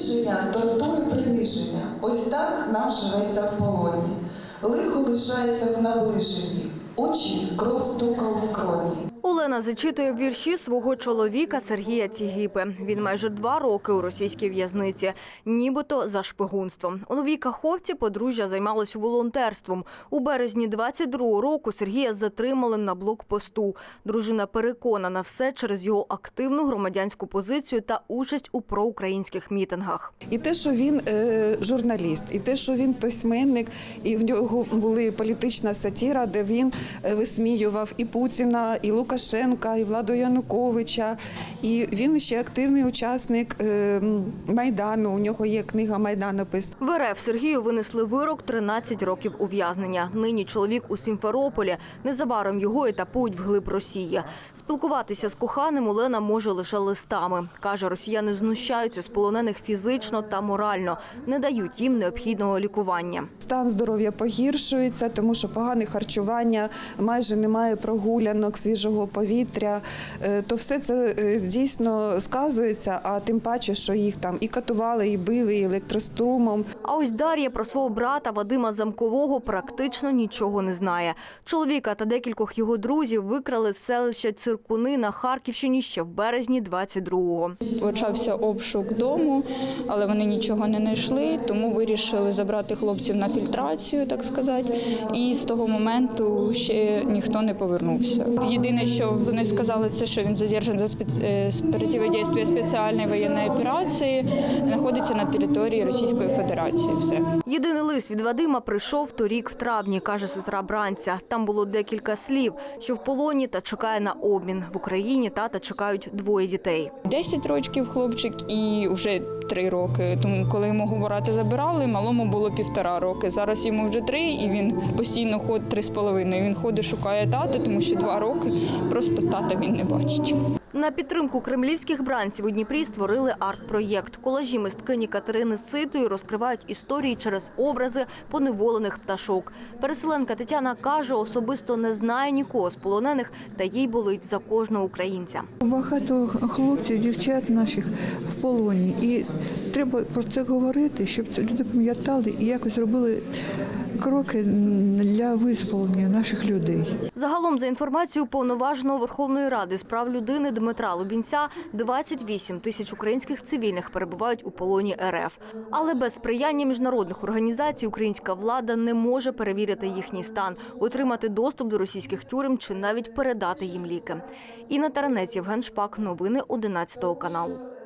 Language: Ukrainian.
Приниження, тортури, приниження. Ось так нам живеться в полоні. Лихо лишається в наближенні. Очі кров стука у скроні. Олена зачитує вірші свого чоловіка Сергія Цігіпи. Він майже два роки у російській в'язниці, нібито за шпигунством. У новій каховці подружжя займалось волонтерством. У березні 22-го року Сергія затримали на блокпосту. Дружина переконана все через його активну громадянську позицію та участь у проукраїнських мітингах. І те, що він е, журналіст, і те, що він письменник, і в нього були політична сатіра, де він е, висміював і Путіна, і Лукашенка, і Владу Януковича. І він ще активний учасник е, Майдану. У нього є книга Майданопис. В РФ Сергію винесли вирок 13 років ув'язнення. Нині чоловік у Сімферополі. Незабаром його етапують вглиб Росії. Спілкуватися з коханим Олена може лише листами. Каже, росіяни знущаються з полонених фізично та морально, не дають їм необхідного лікування. Стан здоров'я погіршується, тому що погане харчування, майже немає прогулянок, свіжого повітря. Е, То все це е, дійсно сказується, а тим паче, що їх там і катували, і били, і електрострумом. А ось Дар'я про свого брата Вадима Замкового практично нічого не знає. Чоловіка та декількох його друзів викрали з селища Циркуни на Харківщині ще в березні 22-го. Почався обшук дому, але вони нічого не знайшли, тому вирішили забрати хлопців на фільтрацію, так сказати. І з того моменту ще ніхто не повернувся. Єдине, що вони сказали, це що він задержаний за спец- е, спеціальної воєнної операції, знаходиться на території Російської Федерації. Все. Єдиний лист від Вадима прийшов торік в травні, каже сестра бранця. Там було декілька слів, що в полоні та чекає на обмін. В Україні тата чекають двоє дітей. 10 років хлопчик і вже 3 роки. Тому коли йому брата забирали, малому було півтора роки. Зараз йому вже 3, і він постійно ходить три з половиною. Він ходить, шукає тата, тому що 2 роки просто тата він не бачить. На підтримку кремлівських бранців у Дніпрі створили арт-проєкт. Колажі мисткині Катерини Ситої розкривають історії через образи поневолених пташок. Переселенка Тетяна каже, особисто не знає нікого з полонених, та їй болить за кожного українця. Багато хлопців, дівчат наших в полоні, і треба про це говорити, щоб це люди пам'ятали і якось робили кроки для визволення наших людей. Загалом, за інформацією повноваженого Верховної Ради з прав людини Дмитра Лубінця, 28 тисяч українських цивільних перебувають у полоні РФ. Але без сприяння міжнародних організацій українська влада не може перевірити їхній стан, отримати доступ до російських тюрем чи навіть передати їм ліки. Інна Таранець, Євген Шпак. Новини 11 каналу.